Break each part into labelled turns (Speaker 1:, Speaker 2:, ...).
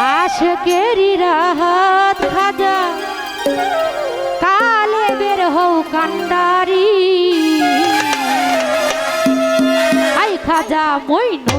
Speaker 1: আশকেরি রাহাত খাজা। কালে বের হও কান্ডারি। আই খাজা মইন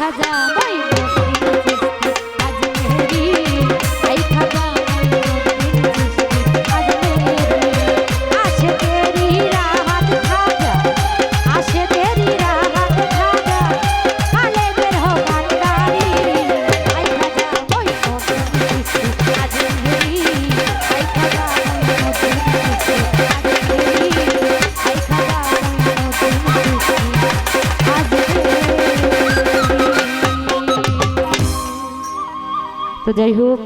Speaker 1: খাজা তো যাই হোক